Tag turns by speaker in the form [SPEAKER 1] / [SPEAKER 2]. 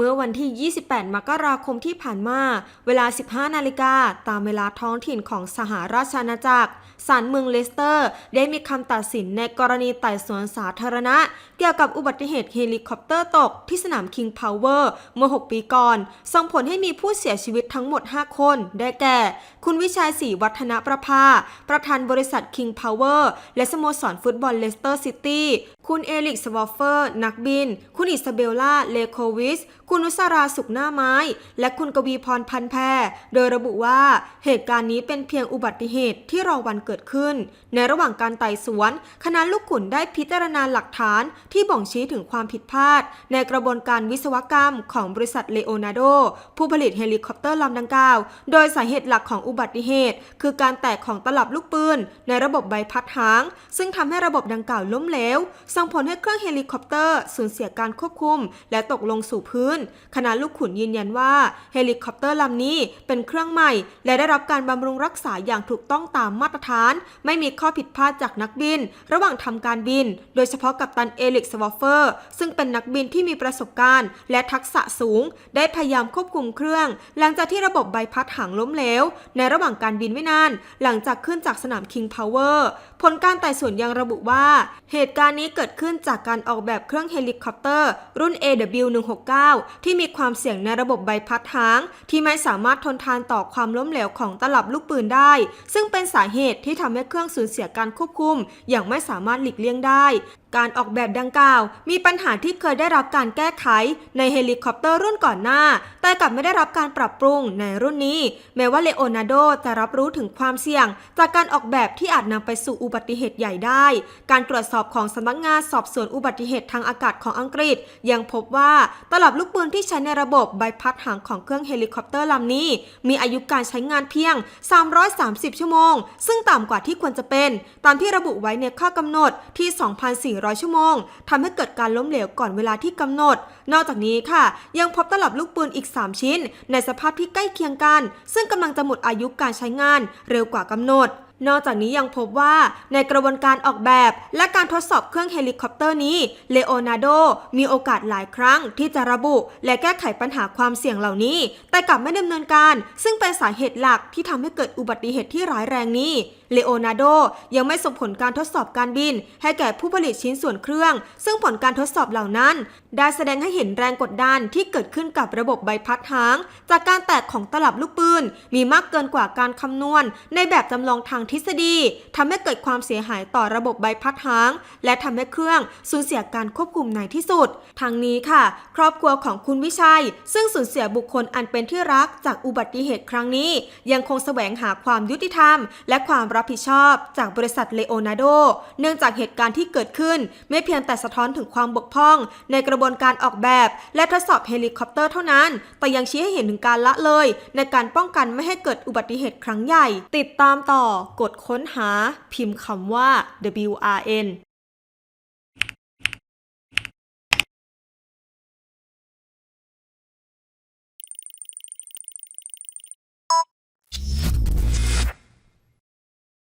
[SPEAKER 1] เมื่อวันที่ 28 มกราคมที่ผ่านมา เวลา 15 นาฬิกา ตามเวลาท้องถิ่นของสหราชอาณาจักรศาลเมืองเลสเตอร์ ได้มีคำตัดสินในกรณีไต่สวนสาธารณะ เกี่ยวกับอุบัติเหตุเฮลิคอปเตอร์ตกที่สนาม King Power เมื่อ 6 ปีก่อน ส่งผลให้มีผู้เสียชีวิตทั้งหมด 5 คน ได้แก่ คุณวิชัยศรีวัฒนประภา ประธานบริษัท King Power และสโมสรฟุตบอลเลสเตอร์ซิตี้ คุณเอลิกสวอฟเฟอร์ นักบิน คุณอิซาเบลล่า เลโควิสคุณนุสราสุขหน้าไม้ และคุณกวีพรพันแพรโดยระบุว่าเหตุการณ์นี้เป็นเพียงอุบัติเหตุที่รอวันเกิดขึ้น ในระหว่างการไต่สวน คณะลูกขุนได้พิจารณาหลักฐานที่บ่งชี้ถึงความผิดพลาด ในกระบวนการวิศวกรรมของบริษัทเลโอนาร์โด ผู้ผลิตเฮลิคอปเตอร์ลำดังกล่าว โดยสาเหตุหลักของอุบัติเหตุ คือการแตกของตลับลูกปืน ในระบบใบพัดหาง ซึ่งทำให้ระบบดังกล่าวล้มเหลวส่งผลให้เครื่องเฮลิคอปเตอร์สูญเสียการควบคุม และตกลงสู่พื้นคณะลูกขุนยืนยันว่าเฮลิคอปเตอร์ลำนี้เป็นเครื่องใหม่ และได้รับการบำรุงรักษาอย่างถูกต้องตามมาตรฐาน ไม่มีข้อผิดพลาดจากนักบิน ระหว่างทำการบิน โดยเฉพาะกัปตันเอลิกสวอฟเฟอร์ซึ่งเป็นนักบินที่มีประสบการณ์ และทักษะสูง ได้พยายามควบคุมเครื่อง หลังจากที่ระบบใบพัดหางล้มเหลวในระหว่างการบินไม่นาน หลังจากขึ้นจากสนาม King Power ผลการไต่สวนยังระบุว่า เหตุการณ์นี้เกิดขึ้นจากการออกแบบเครื่องเฮลิคอปเตอร์ รุ่น AW169 ที่มีความเสี่ยงในระบบใบพัดหาง ที่ไม่สามารถทนทานต่อความล้มเหลวของตลับลูกปืนได้ ซึ่งเป็นสาเหตุที่ทำให้เครื่องสูญเสียการควบคุม อย่างไม่สามารถหลีกเลี่ยงได้การออกแบบดังกล่าว มีปัญหาที่เคยได้รับการแก้ไขในเฮลิคอปเตอร์รุ่นก่อนหน้า แต่กลับไม่ได้รับการปรับปรุงในรุ่นนี้ แม้ว่าเลโอนาร์โดจะรับรู้ถึงความเสี่ยง จากการออกแบบที่อาจนำไปสู่อุบัติเหตุใหญ่ได้ การตรวจสอบของสำนักงานสอบสวนอุบัติเหตุทางอากาศของอังกฤษ ยังพบว่าตลับลูกปืนที่ใช้ในระบบใบพัดหางของเครื่องเฮลิคอปเตอร์ลำนี้ มีอายุการใช้งานเพียง 330 ชั่วโมง ซึ่งต่ำกว่าที่ควรจะเป็น ตามที่ระบุไว้ในข้อกำหนดที่ 2 4 400 ชั่วโมงทำให้เกิดการล้มเหลวก่อนเวลาที่กำหนด นอกจากนี้ค่ะ ยังพบตลับลูกปืนอีก 3 ชิ้น ในสภาพที่ใกล้เคียงกัน ซึ่งกำลังจะหมดอายุการใช้งานเร็วกว่ากำหนด นอกจากนี้ยังพบว่าในกระบวนการออกแบบ และการทดสอบเครื่องเฮลิคอปเตอร์นี้เลโอนาร์โดมีโอกาสหลายครั้งที่จะระบุ และแก้ไขปัญหาความเสี่ยงเหล่านี้ แต่กลับไม่ดำเนินการ ซึ่งเป็นสาเหตุหลักที่ทำให้เกิดอุบัติเหตุที่ร้ายแรงนี้เลโอนาร์โดยังไม่ส่งผลการทดสอบการบิน ให้แก่ผู้ผลิตชิ้นส่วนเครื่อง ซึ่งผลการทดสอบเหล่านั้น ได้แสดงให้เห็นแรงกดดันที่เกิดขึ้นกับระบบใบพัดหาง จากการแตกของตลับลูกปืนมีมากเกินกว่าการคำนวณ ในแบบจำลองทางทฤษฎีทำให้เกิดความเสียหายต่อระบบใบพัดหาง และทำให้เครื่องสูญเสียการควบคุมในที่สุด ทางนี้ค่ะ ครอบครัวของคุณวิชัย ซึ่งสูญเสียบุคคลอันเป็นที่รักจากอุบัติเหตุครั้งนี้ ยังคงแสวงหาความยุติธรรม และความรับผิดชอบจากบริษัทเลโอนาร์โด เนื่องจากเหตุการณ์ที่เกิดขึ้น ไม่เพียงแต่สะท้อนถึงความบกพร่อง ในกระบวนการออกแบบ และทดสอบเฮลิคอปเตอร์เท่านั้น แต่ยังชี้ให้เห็นถึงการละเลย ในการป้องกันไม่ให้เกิดอุบัติเหตุครั้งใหญ่ ติดตามต่อกดค้นหาพิมพ์คำว่า WRN